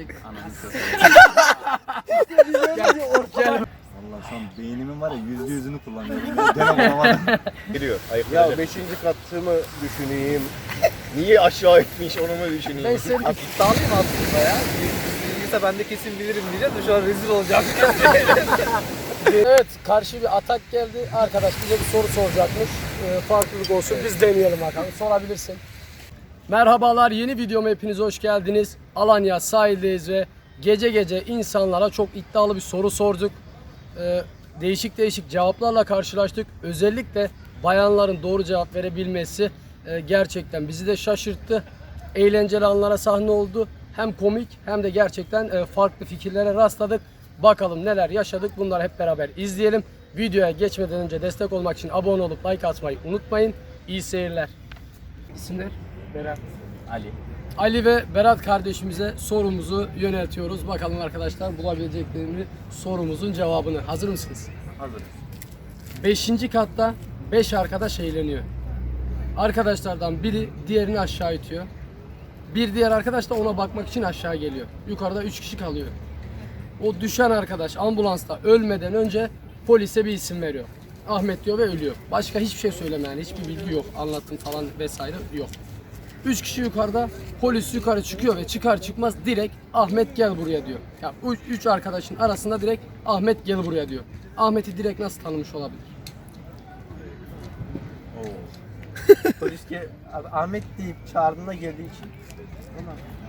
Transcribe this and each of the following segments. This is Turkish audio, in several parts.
Ananı satayım. Valla şu an beynimin var ya yüzde yüzünü kullanıyorum. Gene bulamadım. Giriyor. Ya beşinci katı mı düşüneyim? Niye aşağı etmiş onu mu düşüneyim? Ben senin iddialıyım aslında ya. Bilgiyse ben de kesin bilirim diyeceğim de şu an rezil olacağım. evet karşı bir atak geldi. Arkadaş bize bir soru soracakmış. Ee, farklılık olsun biz deneyelim bakalım. Sorabilirsin. Merhabalar yeni videoma hepiniz hoş geldiniz. Alanya sahildeyiz ve gece gece insanlara çok iddialı bir soru sorduk. Ee, değişik değişik cevaplarla karşılaştık. Özellikle bayanların doğru cevap verebilmesi e, gerçekten bizi de şaşırttı. Eğlenceli anlara sahne oldu. Hem komik hem de gerçekten e, farklı fikirlere rastladık. Bakalım neler yaşadık bunları hep beraber izleyelim. Videoya geçmeden önce destek olmak için abone olup like atmayı unutmayın. İyi seyirler. İsimler? Berat. Ali. Ali ve Berat kardeşimize sorumuzu yöneltiyoruz. Bakalım arkadaşlar bulabileceklerini sorumuzun cevabını. Hazır mısınız? Hazırız. Beşinci katta 5 arkadaş eğleniyor. Arkadaşlardan biri diğerini aşağı itiyor. Bir diğer arkadaş da ona bakmak için aşağı geliyor. Yukarıda 3 kişi kalıyor. O düşen arkadaş ambulansta ölmeden önce polise bir isim veriyor. Ahmet diyor ve ölüyor. Başka hiçbir şey söyleme yani hiçbir bilgi yok. Anlattım falan vesaire yok. 3 kişi yukarıda polis yukarı çıkıyor ve çıkar çıkmaz direkt Ahmet gel buraya diyor. Ya 3 arkadaşın arasında direkt Ahmet gel buraya diyor. Ahmet'i direkt nasıl tanımış olabilir? Polis ki abi Ahmet deyip çağırdığında geldiği için.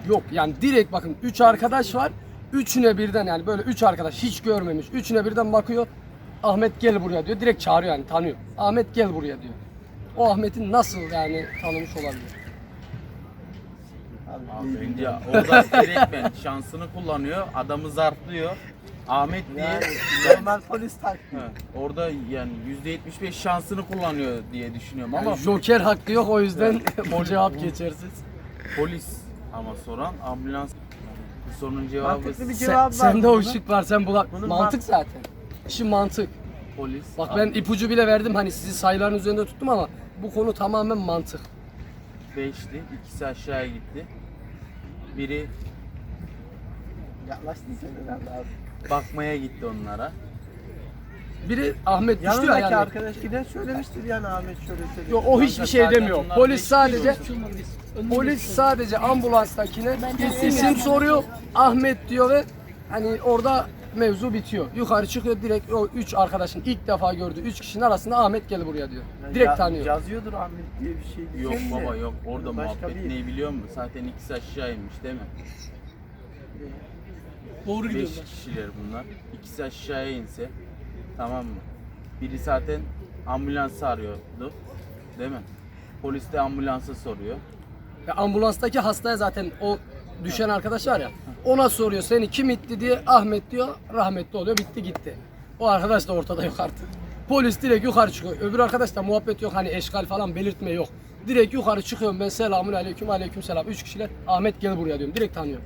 Yok yani direkt bakın 3 arkadaş var. Üçüne birden yani böyle 3 arkadaş hiç görmemiş. Üçüne birden bakıyor. Ahmet gel buraya diyor. Direkt çağırıyor yani tanıyor. Ahmet gel buraya diyor. O Ahmet'i nasıl yani tanımış olabilir? Abi, bence orada direktmen şansını kullanıyor. Adamı zarflıyor. Ahmet diye normal polis taktiği. Orada yani %75 şansını kullanıyor diye düşünüyorum ama Yani Joker hakkı yok o yüzden o cevap geçersiz. polis ama soran ambulans bu sorunun cevabı Mantıklı bir Sen, cevap var. sende o bunun. ışık var sen bula Bunun mantık mant- zaten. İşi mantık. polis. Bak ben ipucu bile verdim hani sizi sayıların üzerinde tuttum ama bu konu tamamen mantık. 5'ti. ikisi aşağıya gitti. Biri Yaklaştın sen abi. bakmaya gitti onlara. Biri Ahmet düştü ya Yanındaki yani. arkadaş giden söylemiştir yani Ahmet şöyle şöyle. Yok o hiçbir şey demiyor. Polis sadece polis sadece ambulanstakine isim soruyor. Ahmet diyor ve hani orada mevzu bitiyor. Yukarı çıkıyor direkt o üç arkadaşın ilk defa gördüğü üç kişinin arasında Ahmet gel buraya diyor. Yani Direkt ya- tanıyor. Yazıyordur Ahmet diye bir şey. Yok diyeceğim de. baba yok. Orada Başka muhabbet bir- neyi biliyor musun? Zaten ikisi aşağı inmiş değil mi? Doğru 5 kişiler bunlar. İkisi aşağıya inse tamam mı? Biri zaten ambulans arıyordu. Değil mi? Polis de ambulansı soruyor. Ya ambulanstaki hastaya zaten o düşen arkadaş var ya ona soruyor seni kim itti diye Ahmet diyor rahmetli oluyor bitti gitti. O arkadaş da ortada yok artık. Polis direkt yukarı çıkıyor. Öbür arkadaş da muhabbet yok hani eşkal falan belirtme yok. Direkt yukarı çıkıyorum ben selamun aleyküm aleyküm selam. Üç kişiler Ahmet gel buraya diyorum. Direkt tanıyor.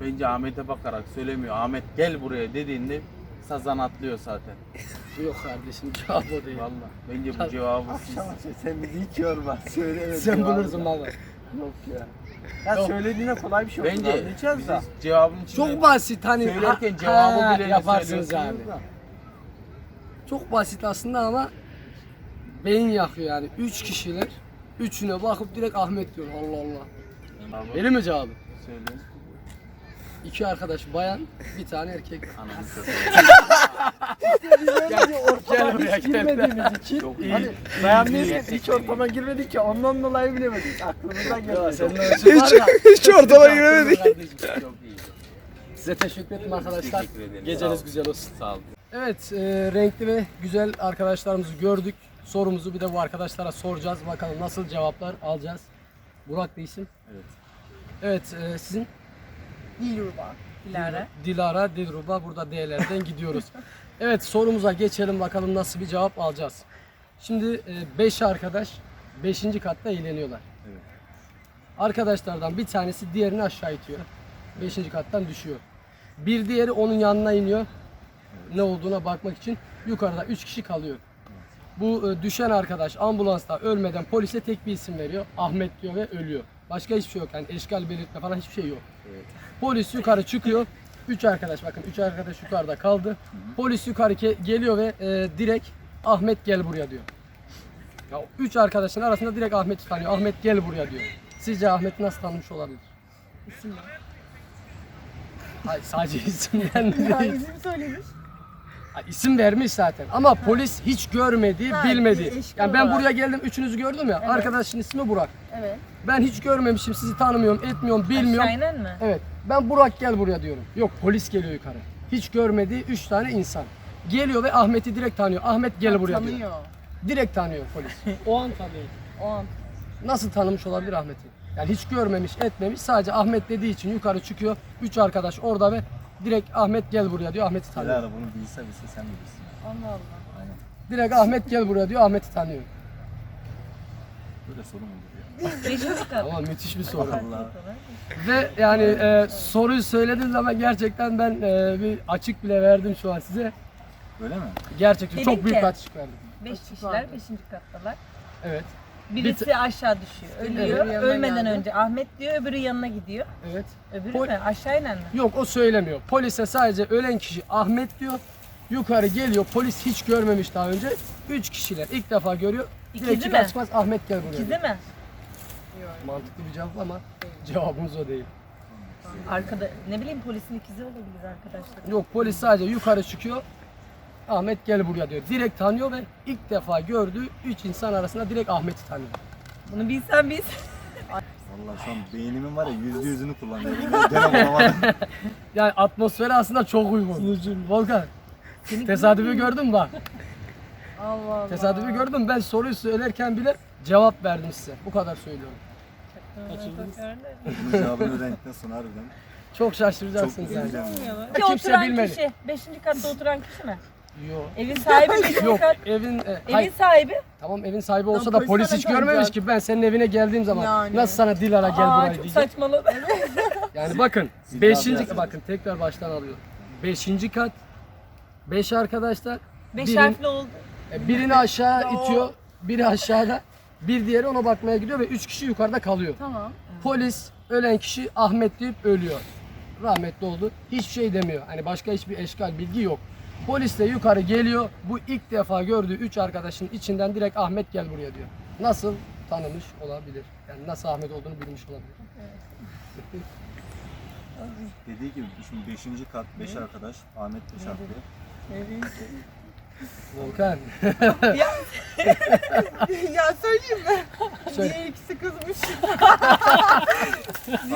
Bence Ahmet'e bakarak söylemiyor. Ahmet gel buraya dediğinde sazan atlıyor zaten. Yok kardeşim cevap o değil. Vallahi bence bu cevabı siz Akşam akşam sen bizi hiç yorma. Söyle. Sen bulursun valla. Yok ya. Ya söylediğine kolay bir şey oldu. Bence biz da. cevabın içinde Çok basit hani söylerken ha- cevabı ha, bile yaparsınız yani. Çok basit aslında ama beyin yakıyor yani. Üç kişiler. Üçüne bakıp direkt Ahmet diyor. Allah Allah. Abi, Benim mi cevabı? söyle. İki arkadaş bayan, bir tane erkek. Ananı satayım. Gel buraya, hiç gel. girmediğimiz için Çok hani iyi. beğenmeyiz hiç ortama girmedik ki ondan dolayı bilemedik. Aklımıza gelmedi. Hiç ortama giremedik. Çok iyi. Size teşekkür ederim arkadaşlar. Teşekkür ederim. Geceniz güzel olsun. Sağ ol. Evet, e, renkli ve güzel arkadaşlarımızı gördük. Sorumuzu bir de bu arkadaşlara soracağız. Bakalım nasıl cevaplar alacağız. Burak da isim. Evet. Evet, e, sizin? Dilruba. Dilara. Dilara, Dilruba. Burada D'lerden gidiyoruz. Evet, sorumuza geçelim bakalım nasıl bir cevap alacağız. Şimdi 5 arkadaş 5. katta eğleniyorlar. Evet. Arkadaşlardan bir tanesi diğerini aşağı itiyor. 5. kattan düşüyor. Bir diğeri onun yanına iniyor. Ne olduğuna bakmak için yukarıda 3 kişi kalıyor. Bu e, düşen arkadaş ambulansta ölmeden polise tek bir isim veriyor. Ahmet diyor ve ölüyor. Başka hiçbir şey yok. Yani eşkal belirtme falan hiçbir şey yok. Polis yukarı çıkıyor. Üç arkadaş bakın üç arkadaş yukarıda kaldı. Polis yukarı ke- geliyor ve e, direkt Ahmet gel buraya diyor. Ya üç arkadaşın arasında direkt Ahmet'i tanıyor. Ahmet gel buraya diyor. Sizce Ahmet nasıl tanımış olabilir? İsimle. Hayır sadece isimden Ya değil. isim söylemiş. Ha, İsim vermiş zaten ama polis hiç görmedi, Ha, bilmedi. Yani ben olarak. buraya geldim, üçünüzü gördüm ya. Arkadaşın ismi Burak. Evet. Ben hiç görmemişim, sizi tanımıyorum, etmiyorum, bilmiyorum. Aşağı inen mi? Evet. Ben Burak gel buraya diyorum. Yok polis geliyor yukarı. Hiç görmediği üç tane insan. Geliyor ve Ahmet'i direkt tanıyor. Ahmet gel buraya diyor. Tanıyor. Direkt tanıyor polis. o an tanıyor. O an. Nasıl tanımış olabilir Ahmet'i? Yani hiç görmemiş, etmemiş. Sadece Ahmet dediği için yukarı çıkıyor. Üç arkadaş orada ve direkt Ahmet gel buraya diyor. Ahmet'i tanıyor. Dilara bunu bilse bilse sen bilirsin. Allah Allah. Aynen. Direkt Ahmet gel buraya diyor. Ahmet'i tanıyor. Böyle soru mu olur ya? Ama müthiş bir soru. Allah. Ve yani e, soruyu söylediğim zaman gerçekten ben e, bir açık bile verdim şu an size. Öyle mi? Gerçekten Dedin çok büyük ki- bir açık verdim. Beş kişiler beşinci kattalar. Evet. Birisi aşağı düşüyor. Ölüyor. Evet. Ölmeden önce Ahmet diyor öbürü yanına gidiyor. Evet. Öbürü Pol- mü? Aşağı inen mi? Yok o söylemiyor. Polise sadece ölen kişi Ahmet diyor. Yukarı geliyor. Polis hiç görmemiş daha önce. Üç kişiler ilk defa görüyor. Direkt çıkar mi? çıkmaz Ahmet gel buraya. İkizi diyor. mi? Mantıklı bir cevap ama cevabımız o değil. Arkada ne bileyim polisin ikizi olabilir arkadaşlar. Yok polis sadece yukarı çıkıyor. Ahmet gel buraya diyor. Direkt tanıyor ve ilk defa gördüğü üç insan arasında direkt Ahmet'i tanıyor. Bunu bilsen biz. Vallahi şu an beynimin var ya yüzde yüzünü kullanıyorum. Bulamadım. Yani atmosferi aslında çok uygun. Volkan. Tesadüfü gördün mü bak? Allah Allah. Tesadüfü gördüm. Ben soruyu söylerken bile cevap verdim size. Bu kadar söylüyorum. Bunun cevabını sonra harbiden Çok çok şaşıracaksınız üzüleceğim. yani. Ki Kimse oturan bilmedi. kişi. Beşinci katta oturan kişi mi? Yok. Evin sahibi beşinci Yok kat. evin e, Evin hayır, sahibi. tamam evin sahibi olsa da polis polis sana hiç görmemiş ki ben senin evine geldiğim zaman Yani. nasıl sana Dilara gel Aa buraya çok diyecek. saçmaladı. Yani bakın Siz beşinci bakın tekrar baştan alıyorum. Beşinci kat beş arkadaşlar Beş Birin- harfli oldu. e, birini aşağı itiyor biri aşağıda bir diğeri ona bakmaya gidiyor ve üç kişi yukarıda kalıyor. Tamam. Polis ölen kişi Ahmet deyip ölüyor. Rahmetli oldu. Hiçbir şey demiyor. Hani başka hiçbir eşkal bilgi yok. Polis de yukarı geliyor. Bu ilk defa gördüğü üç arkadaşın içinden direkt Ahmet gel buraya diyor. Nasıl tanımış olabilir? Yani nasıl Ahmet olduğunu bilmiş olabilir. Dediği gibi şimdi 5. kat 5 arkadaş Ahmet 5 harfli. Volkan. ya söyleyeyim mi? Söyle. Diğer ikisi kızmış.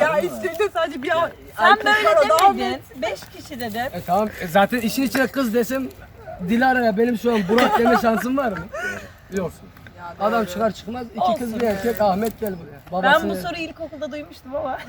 ya içlerinde sadece bir Sen o da böyle demedin. Beş kişi dedin. E tamam e zaten işin içine kız desem Dilara'ya benim şu an Burak deme şansım var mı? Yok. Ya Adam çıkar çıkmaz iki Olsun kız bir erkek Ahmet gel buraya. Ben Babasını- bu soruyu ilkokulda duymuştum ama.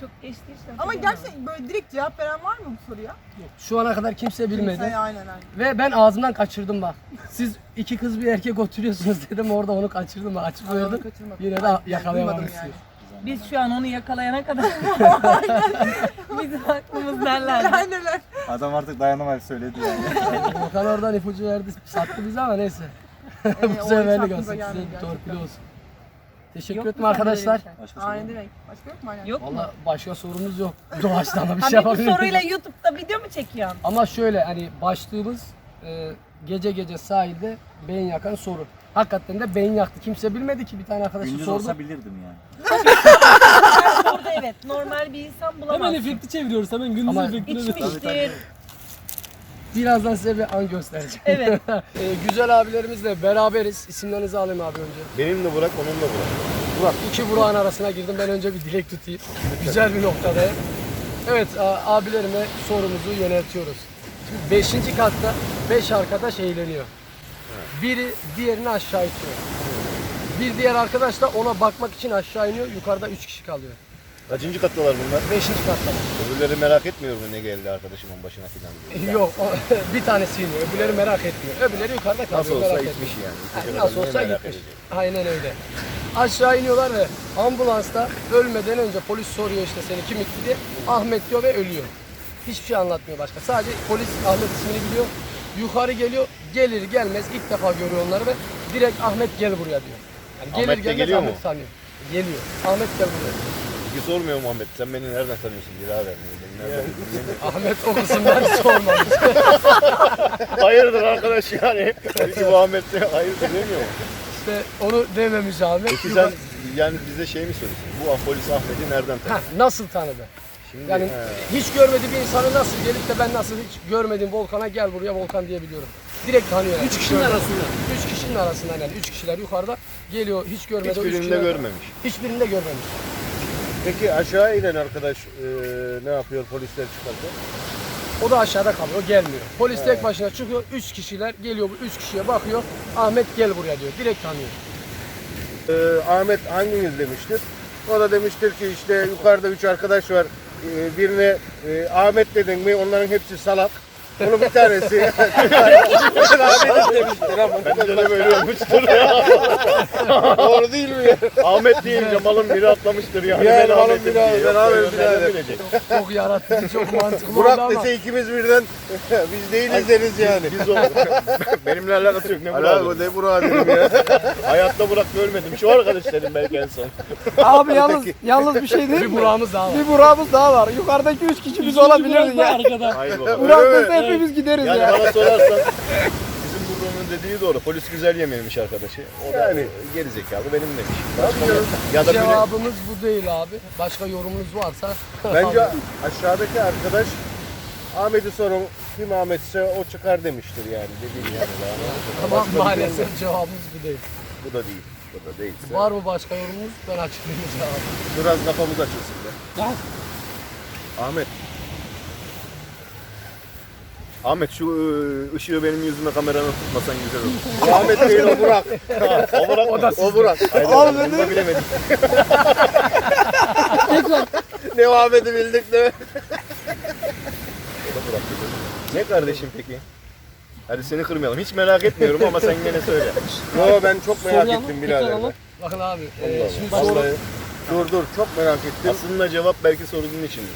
çok geçti işte. Ama gerçekten böyle direkt cevap veren var mı bu soruya? Şu ana kadar kimse bilmedi. Kimse, aynen aynen. Ve ben ağzımdan kaçırdım bak. Siz iki kız bir erkek oturuyorsunuz dedim orada onu kaçırdım. Onu verdim. kaçırmadım. Yine de yani yakalayamamışsınız. duymadım Biz şu an onu yakalayana kadar. Bizim aklımız? Aynen öyle. Adam artık dayanamayıp söyledi yani. Volkan oradan ipucu verdi. Sattı bizi ama neyse. Ee, Bu hiç seferlik aklımıza olsun. Size gelmedi bir torpil gerçekten. olsun. Teşekkür Yok mu sende arkadaşlar. öyle bir şey? Başka demek. Başka yok mu aynen? Yok mu? Valla başka sorumuz yok. Doğaçlama bir Ha şey bir bu soruyla YouTube'da video mu çekiyorsun? Ama şöyle hani başlığımız e, gece gece sahilde beyin yakan soru. Hakikaten de beyin yaktı. Kimse bilmedi ki bir tane arkadaşı Gündüz sordu. olsa bilirdim yani. Orada evet normal bir insan bulamazsın. çeviriyoruz hemen gündüz Ama Tabii, içmiştir. Birazdan size bir an göstereceğim. Evet. E, güzel abilerimizle beraberiz. İsimlerinizi alayım abi önce. Benim de Burak, onun da Burak. Burak, iki Burak'ın arasına girdim. Ben önce bir dilek tutayım. Güzel bir noktadayım. Evet, abilerime sorumuzu yöneltiyoruz. Şimdi beşinci katta beş arkadaş eğleniyor. Biri diğerini aşağı itiyor. Bir diğer arkadaş da ona bakmak için aşağı iniyor. Yukarıda üç kişi kalıyor. Kaçıncı kattalar bunlar? Beşinci katta. Öbürleri merak etmiyor mu ne geldi arkadaşımın başına filan diye. Yok, o- bir tanesi iniyor. Öbürleri merak etmiyor. Öbürleri yukarıda kalıyor. Nasıl olsa merak gitmiş yani. Koca nasıl olsa merak gitmiş. edecek? Aynen öyle. Aşağı iniyorlar ve ambulansta ölmeden önce polis soruyor işte seni kim itti diye. Ahmet diyor ve ölüyor. Hiçbir şey anlatmıyor başka. Sadece polis Ahmet ismini biliyor. Yukarı geliyor. Gelir gelmez ilk defa görüyor onları ve direkt Ahmet gel buraya diyor. Yani gelir Ahmet de gelmez geliyor Ahmet mu? tanıyor. Geliyor. Ahmet gel buraya. Peki sormuyor Muhammed. Sen beni nereden tanıyorsun birader? Beni nereden Ahmet o kısımdan sormamış. Hayırdır arkadaş yani? Peki Muhammed'le hayırdır demiyor mu? İşte onu dememiş Ahmet. Peki sen yani bize şey mi söylüyorsun? Bu polis Ahmet'i nereden Ha, tanıyorsun? nasıl tanıdı? Şimdi Yani he. hiç görmediği bir insanı nasıl gelip de ben nasıl hiç görmediğim Volkan'a gel buraya Volkan diyebiliyorum. Direkt tanıyor. Üç kişinin arasında. Üç kişinin arasından yani. Üç kişiler yukarıda geliyor hiç görmedi. hiçbirinde görmemiş. Hiçbirinde görmemiş. Peki aşağı inen arkadaş e, ne yapıyor polisler çıkarsa? O da aşağıda kalıyor, o gelmiyor. Polis tek başına çıkıyor, üç kişiler geliyor, bu üç kişiye bakıyor. Ahmet gel buraya diyor, direkt tanıyor. Ee, Ahmet hanginiz demiştir. O da demiştir ki işte yukarıda üç arkadaş var. Ee, birine e, Ahmet dedin mi onların hepsi salak. Bunun bir tanesi Ahmet demiştir ama. Bence de böyle olmuştur. Doğru değil mi ya? Ahmet deyince malın biri atlamıştır yani. Ben malın Ahmet'im biri- diye. ben Yoksa Ahmet nereden birader. bilecek? Çok yaratıcı, çok mantıklı oldu Burak ama. dese ikimiz birden biz değiliz deriz yani. Biz o benimle alakası yok ne Burak? bu ne Burak dedim ya. Hayatta Burak görmedim. Şu arkadaş dedim belki en son. Abi yalnız yalnız bir şey değil Bir mi? Burak'ımız daha var. Bir Burak'ımız daha var. Yukarıdaki üç kişi biz olabilirdik ya. Hayır baba. Burak Öyle mi? Hepimiz gideriz Yani ya. bana sorarsan bizim Burak'ın dediği doğru. Polis güzel yememiş arkadaşı. O da Yani. geri zekalı benim demiş. Başka ya da Cevabımız bu değil abi. Başka yorumunuz varsa. Bence aşağıdaki arkadaş Ahmet'i sorun kim Ahmetse o çıkar demiştir yani dediğin yani. Ama şey maalesef cevabımız bu değil. Bu da değil. Bu da değilse. Var mı başka yorumunuz? Ben açıklayayım cevabı. Biraz kafamız açılsın be. Ahmet. Ahmet şu ıı, ışığı benim yüzüme kamerana tutmasan güzel olur. Ahmet değil o Burak. o Burak O da O Burak. Aynen. Oğlum Onu da bilemedik. ne Ahmet'i bildik de. O da Burak dedi. Ne kardeşim peki? Hadi seni kırmayalım. Hiç merak etmiyorum ama sen gene söyle. Yo ben çok merak ettim birader. Bakın abi. e, şimdi soru, Vallahi dur dur çok merak ettim. Aslında cevap belki sorunun içinde.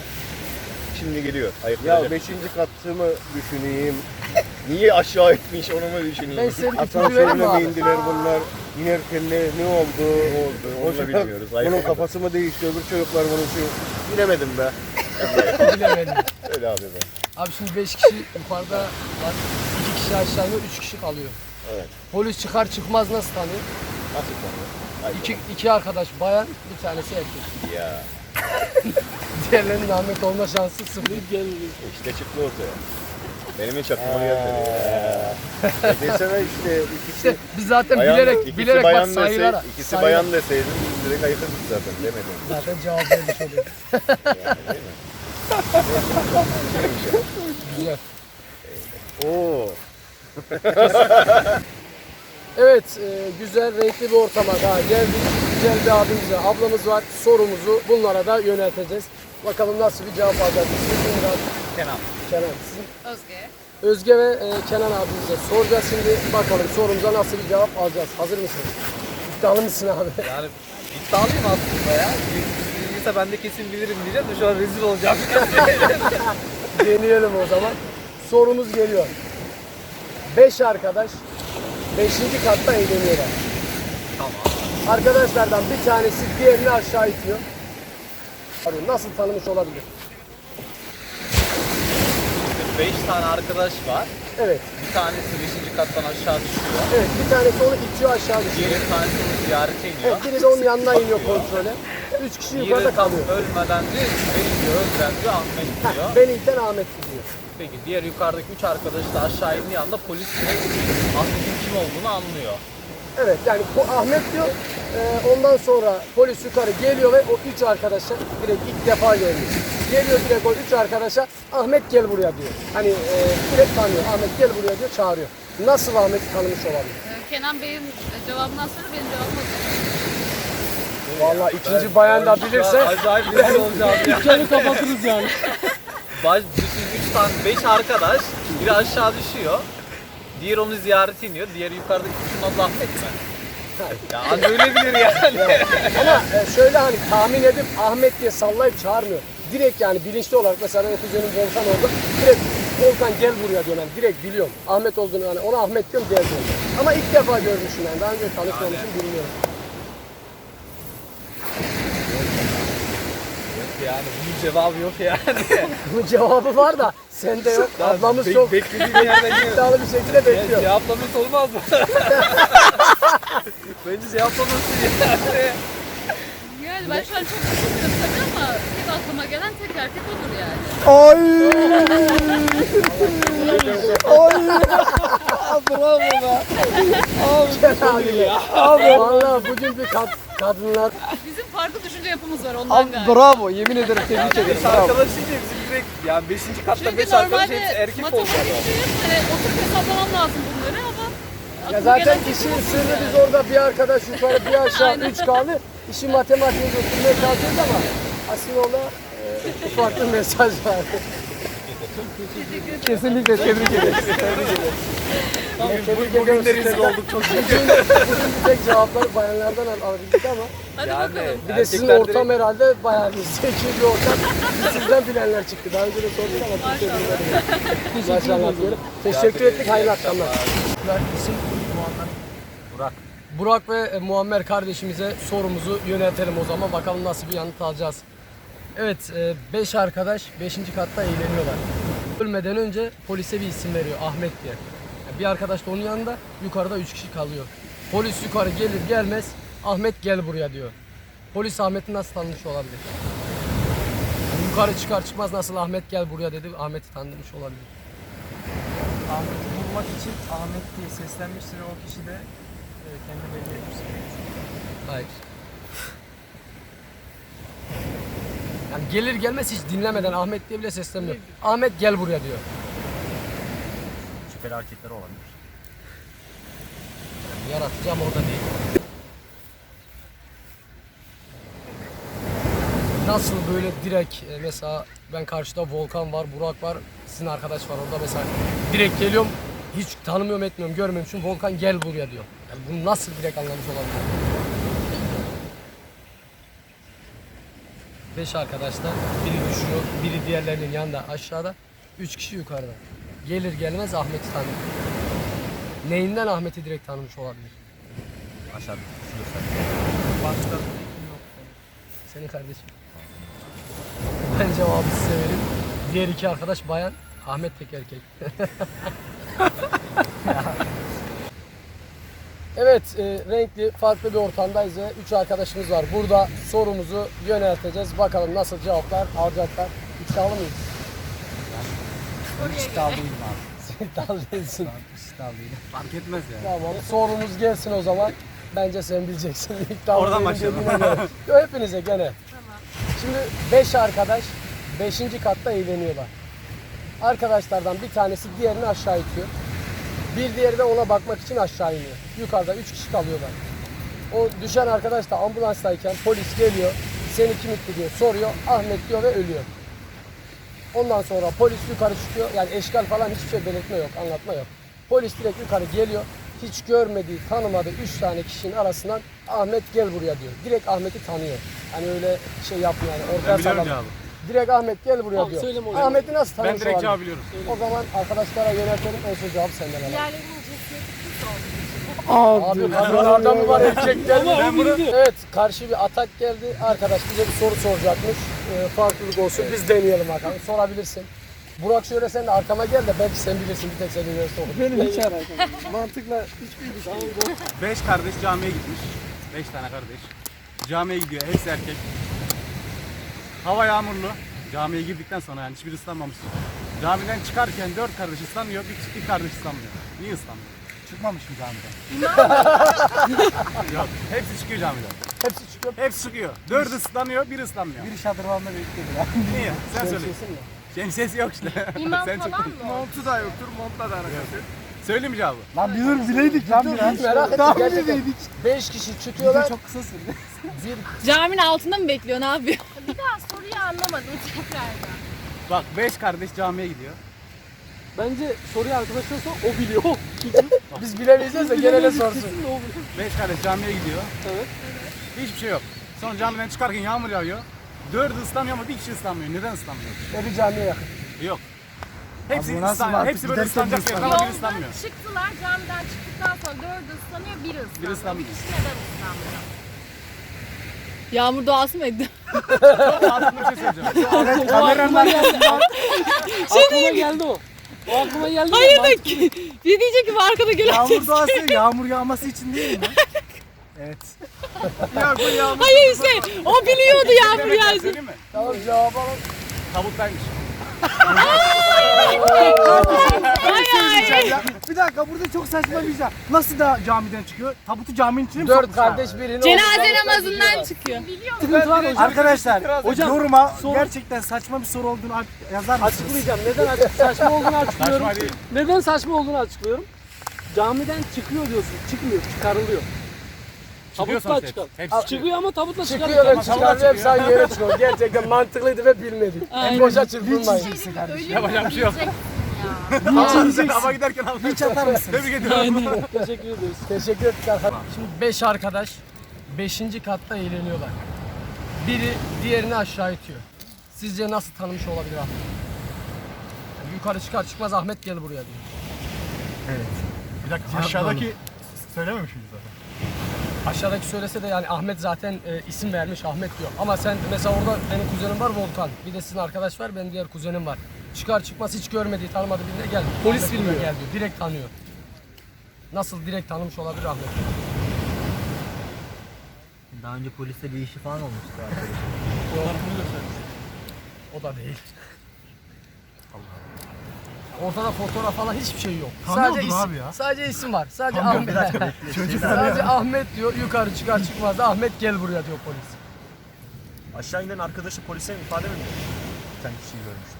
Şimdi geliyor. Ya Ayıklayacak. beşinci katı mı düşüneyim? Niye aşağı etmiş onu mu ben düşüneyim? bir ipucu Asansörle mi abi? indiler bunlar? İnerken ne, ne oldu? Ne oldu? Onu da bilmiyoruz. Ayıp Bunun kafası mı değişti? Öbür çocuklar bunun şu. Bilemedim be. Bilemedim. Öyle abi be. Abi şimdi 5 kişi yukarıda var. 2 kişi aşağı iniyor, 3 kişi kalıyor. Evet. Polis çıkar çıkmaz nasıl tanıyor? Nasıl konu? Haydi İki, iki arkadaş bayan, bir tanesi erkek. Ya. Diğerlerinin Ahmet olma şansı sıfır. İşte çıktı ortaya. Benim hiç aklıma gelmedi. Ya. Desene işte ikisi. İşte biz zaten Bayan, bilerek ikisi bilerek bayan bak sayılara. desey, ikisi sayılara- bayan deseydin direkt ayıkırdık zaten demedim. Zaten cevap vermiş oluyor. Güzel. Oo. Evet, e, güzel, renkli bir ortama daha geldik. Güzel bir abimiz var, ablamız var. Sorumuzu bunlara da yönelteceğiz. Bakalım nasıl bir cevap alacağız. Abi? Kenan. Kenan. Sizin? Özge. Özge ve e, Kenan abimize soracağız şimdi. Bakalım sorumuza nasıl bir cevap alacağız. Hazır mısınız? İddialı mısın abi? Yani iddialıyım aslında ya. Bilirse ben de kesin bilirim diyeceğim de şu an rezil olacağım. Deneyelim o zaman. Sorumuz geliyor. Beş arkadaş beşinci katta eğleniyorlar. Tamam. Arkadaşlardan bir tanesi diğerini aşağı itiyor. Nasıl tanımış olabilir? 5 tane arkadaş var. Evet, Bir tanesi 5. kattan aşağı düşüyor. evet bir tanesi onu itiyor aşağı düşüyor. Diğer tanesi onu ziyarete iniyor. Evet, biri de onun yanına iniyor kontrole. Üç kişi yukarıda Diğeri kalıyor. ölmeden de beni diyor, öldüren diyor, Ahmet Heh, diyor. beni iten Ahmet gidiyor. Peki diğer yukarıdaki 3 arkadaş da aşağı indiği anda polis Ahmet'in kim olduğunu anlıyor. Evet yani bu Ahmet diyor. E, ondan sonra polis yukarı geliyor ve o üç arkadaşa direkt ilk defa görmüş. Geliyor direkt o üç arkadaşa Ahmet gel buraya diyor. Hani e, direkt tanıyor. Ahmet gel buraya diyor çağırıyor. Nasıl Ahmet'i tanımış olabilir? Ee, Kenan Bey'in cevabından sonra benim cevabım. Vallahi ikinci bayan da bilirse Acayip olacağım ya. dükkanı kapatırız yani. Baş, bütün 3 tane 5 arkadaş biri aşağı düşüyor. Diğer onu ziyarete iniyor. Diğeri yukarıdaki kişinin adı Ahmet mi? Ya anca öyle bilir yani. Ama e, şöyle hani tahmin edip Ahmet diye sallayıp çağırmıyor. Direkt yani bilinçli olarak mesela kuzenim Volkan oldu. Direkt Volkan gel buraya diyor yani direkt biliyorum. Ahmet olduğunu yani ona Ahmet diyorum diğer diyorum. Ama ilk defa görmüşüm yani daha önce tanışmamışım bilmiyorum. yani. Bunun cevabı yok yani. Bunun cevabı var da sende yok. Ablamız Bek- çok Beklediğim yerden iddialı bir şekilde bekliyor. Cevaplaması olmaz mı? Bence cevaplaması yani. Yani ben şu an çok düşündüm tabii ama tek aklıma gelen tek erkek odur yani. Abi valla bugün bir kad- kadınlar Bizim farklı düşünce yapımız var ondan galiba. bravo yemin ederim tebrik ederim. Beş arkadaş değil de bizim direkt yani 5. katta Çünkü 5 arkadaş normalde hepsi erkek oldu. matematikçiyim. Hani oturup hesaplamam lazım bunları Ya zaten işin sırrı biz orada bir arkadaş yukarı bir aşağı üç kaldı. İşi matematiğe götürmeye çalışıyoruz ama aslında orada e, farklı mesaj var. Kesinlikle tebrik ederiz. Tebrik ederiz. Tebrik. Bugün de rezil olduk çok Bugün, bugün tek cevapları bayanlardan al- alabildik ama Hadi Yani bakalım. bir de sizin erkekler ortam herhalde bayağı bir zeki bir ortam. Sizden bilenler çıktı. Daha önce de sorduk ama ederim. Maşallah diyelim. Teşekkür ettik. Hayırlı akşamlar. İsim Burak. Burak ve e, Muammer kardeşimize sorumuzu yöneltelim o zaman. Bakalım nasıl bir yanıt alacağız. Evet, 5 arkadaş 5. katta eğleniyorlar. Ölmeden önce polise bir isim veriyor Ahmet diye. Bir arkadaş da onun yanında yukarıda 3 kişi kalıyor. Polis yukarı gelir gelmez Ahmet gel buraya diyor. Polis Ahmet'i nasıl tanımış olabilir? Yukarı çıkar çıkmaz nasıl Ahmet gel buraya dedi Ahmet'i tanımış olabilir. Ahmet'i bulmak için Ahmet diye seslenmiştir o kişi de e, kendini belli etmiştir. Hayır. Yani gelir gelmez hiç dinlemeden Ahmet diye bile seslenmiyor. Ahmet gel buraya diyor. Şüpheli erkekler olabilir. Yaratacağım orada değil. Nasıl böyle direkt e, mesela ben karşıda Volkan var, Burak var, sizin arkadaş var orada mesela direkt geliyorum hiç tanımıyorum etmiyorum çünkü Volkan gel buraya diyor. Yani bunu nasıl direkt anlamış olabilir? Beş arkadaşlar biri düşüyor, biri diğerlerinin yanında aşağıda, üç kişi yukarıda. Gelir gelmez Ahmet'i tanıyor. Neyinden Ahmet'i direkt tanımış olabilir? Aşağıda. Başka Senin kardeşim. Ben cevabı size vereyim. Diğer iki arkadaş bayan, Ahmet tek erkek. evet, e, renkli, farklı bir ortamdayız ve üç arkadaşımız var. Burada sorumuzu yönelteceğiz. Bakalım nasıl cevaplar alacaklar. İddialı mıyız? iddialıyım abi. İddialı değilsin. İddialıyım. Fark etmez yani. Tamam, sorumuz gelsin o zaman. Bence sen bileceksin. İddialı Oradan başlayalım. Yo, hepinize gene. Şimdi 5 arkadaş 5. katta eğleniyorlar. Arkadaşlardan bir tanesi diğerini aşağı itiyor. Bir diğeri de ona bakmak için aşağı iniyor. Yukarıda 3 kişi kalıyorlar. O düşen arkadaş da ambulanstayken polis geliyor. Seni kim itti diyor soruyor. Ahmet diyor ve ölüyor. Ondan sonra polis yukarı çıkıyor. Yani eşkal falan hiçbir şey belirtme yok, anlatma yok. Polis direkt yukarı geliyor. Hiç görmediği, tanımadığı 3 tane kişinin arasından Ahmet gel buraya diyor. Direkt Ahmet'i tanıyor. Hani öyle şey yapmıyor yani. Ortaya biliyorum sallama. Direkt Ahmet gel buraya diyor. Ahmet'i nasıl tanımış Ben direkt olabilir? cevabı biliyorum. O zaman arkadaşlara yöneltelim. En son cevabı senden alalım. Diğerlerinin cinsiyeti kız oldu. Abi kadınlarda mı var erkekler mi? Ben bunu... Evet karşı bir atak geldi. Arkadaş bize bir soru soracakmış. Ee, farklılık olsun. Biz deneyelim bakalım. Sorabilirsin. Burak şöyle sen de arkama gel de belki sen bilirsin bir tek senin üniversite olur. Benim hiç alakam. Mantıkla hiçbir ilişkim yok. Beş kardeş camiye gitmiş. Beş tane kardeş. Camiye gidiyor. Hepsi erkek. Hava yağmurlu. Camiye girdikten sonra yani hiçbir ıslanmamış. Camiden çıkarken dört kardeş ıslanıyor. Bir, bir kardeş ıslanmıyor. Niye ıslanmıyor? Çıkmamış mı camiden? Yok. Hepsi çıkıyor camiden. Hepsi çıkıyor. Hepsi çıkıyor. Dört ıslanıyor, bir ıslanmıyor. Bir şadırvanla ya. Niye? Sen söyle. Şemsiyesi yok işte. İmam Sen falan çok... mı? Montу da yoktur, montla da alakası yok. Söyle mi cevabı? Lan bilir bileydik lan biraz. Merak ettim Tahmin gerçekten. edeydik. 5 kişi çıkıyorlar. çok kısa sürdü. Bir Caminin altında mı bekliyor ne yapıyor? Bir daha soruyu anlamadım tekrardan. Bak beş kardeş camiye gidiyor. Bence soruyu arkadaş sorsa o biliyor. Biz bilemeyeceğiz de gene de sorsun. Beş kardeş camiye gidiyor. Evet. Hiçbir şey yok. Sonra camiden çıkarken yağmur yağıyor. Dördü ıslanmıyor ama bir kişi ıslanmıyor. Neden ıslanmıyor? Bir camiye yakın. Yok. Hepsi, bu nasıl ıslan, mantık? hepsi böyle Giderken ıslanacak de diyor ama biri Yoldan ıslanmıyor. çıktılar, camiden çıktıktan sonra dördü ıslanıyor, biri ıslanmıyor. Biri ıslanmıyor. Bir kişi neden ıslanmıyor? Yağmur doğası mı etti? Aslında bir şey söyleyeceğim. Kameraman aklıma geldi o. O aklıma geldi. Hayır da ki. Bir diyecek ki bu arkada gelen Yağmur doğası yağmur yağması için değil mi? Evet. Hayır işte o biliyordu yağmur Demek ben yağacak. söyleyeyim mi? Tamam cevabı alalım. Tabuttaymış. Bir dakika burada çok saçma bir şey. Nasıl da camiden çıkıyor? Tabutu caminin içine mi Dört sokmuşlar? kardeş birini Cenaze namazından çıkıyor. Sıkıntı var. Arkadaşlar Hocam, yoruma soru- gerçekten saçma bir soru olduğunu a- yazar mısınız? Açıklayacağım. Neden açık, saçma olduğunu açıklıyorum. Neden saçma olduğunu açıklıyorum. Camiden çıkıyor diyorsun. Çıkmıyor, çıkarılıyor. Çıkıyor Tabutla çıkar. hepsi. Hepsi çıkıyor. Çıkıyor ama tabutla Çıkıyor çıkarılıyor. ve çıkarıyor hep aynı yere çıkıyor. Gerçekten mantıklıydı ve bilmedik. Aynen. Boşa çırpınmayın. Yapacak bir şey yok. Hava giderken almak. Hiç atar mısınız? Tebrik ediyorum. Teşekkür ederiz. Teşekkür ettik arkadaşlar. Şimdi 5 arkadaş 5. katta eğleniyorlar. Biri diğerini aşağı itiyor. Sizce nasıl tanımış olabilir Ahmet? Yani yukarı çıkar çıkmaz Ahmet gel buraya diyor. Bir dakika aşağıdaki söylememiş miyiz zaten? Aşağıdaki söylese de yani Ahmet zaten e, isim vermiş Ahmet diyor. Ama sen mesela orada benim kuzenim var Volkan. Bir de sizin arkadaş var benim diğer kuzenim var. Çıkar çıkmaz hiç görmediği tanımadığı birine gel. Polis Ahmet bilmiyor gel diyor. Direkt tanıyor. Nasıl direkt tanımış olabilir Ahmet? Daha önce poliste bir işi falan olmuştu arkadaşım. O da değil. Ortada fotoğraf falan hiçbir şey yok. Sadece isim, abi ya. sadece isim var. Sadece Tanıyor, Ahmet. dakika bekle. Çocuk sadece Ahmet diyor. Yukarı çıkar çıkmaz da Ahmet gel buraya diyor polis. Aşağı inen arkadaşı polise ifade mi veriyor? Sen kişiyi görmüştü.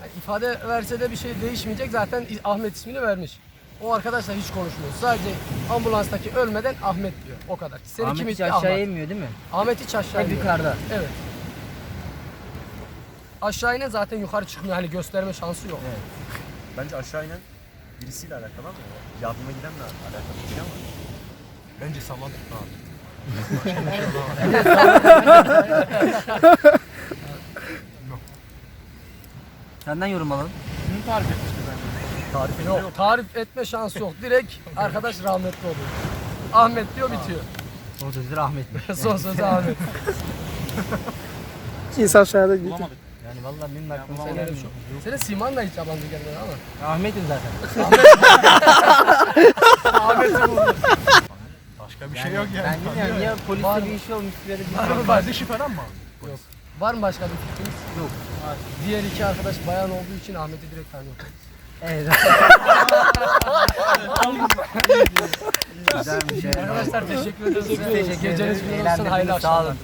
Yani ifade verse de bir şey değişmeyecek. Zaten Ahmet ismini vermiş. O arkadaşla hiç konuşmuyor. Sadece ambulanstaki ölmeden Ahmet diyor. O kadar. Seni Ahmet kim hiç aşağıya Ahmet. inmiyor değil mi? Ahmet hiç aşağı Hep inmiyor. yukarıda. Evet. Aşağı inen zaten yukarı çıkmıyor. Hani gösterme şansı yok. Bence aşağı inen birisiyle alakalı ama yardıma gidenle alakalı bir şey ama. Bence saman abi. Senden yorum alalım. Tarifinde Yok, yok. tarif etme şansı yok. Direkt arkadaş rahmetli oluyor. Ahmet diyor bitiyor. O sözü Ahmet. Son sözü Ahmet. İnsan şahane gidiyor. Bulamadık. Yani vallahi benim aklıma Senin, gelmiyor. senin Siman da hiç yabancı gelmedi ama. Ahmet'im zaten. Ahmet'i buldum. Başka bir şey yok yani. Ben bilmiyorum poliste mı? bir işi olmuş böyle bir Var mı başka? Kardeşi falan mı? Var mı başka bir fikriniz? Yok. Diğer iki arkadaş bayan olduğu için Ahmet'i direkt tanıyor. Evet. Güzel bir şey. Arkadaşlar teşekkür ederiz. teşekkür ederiz. Geceniz güzel olsun. Hayırlı sağ olun. akşamlar.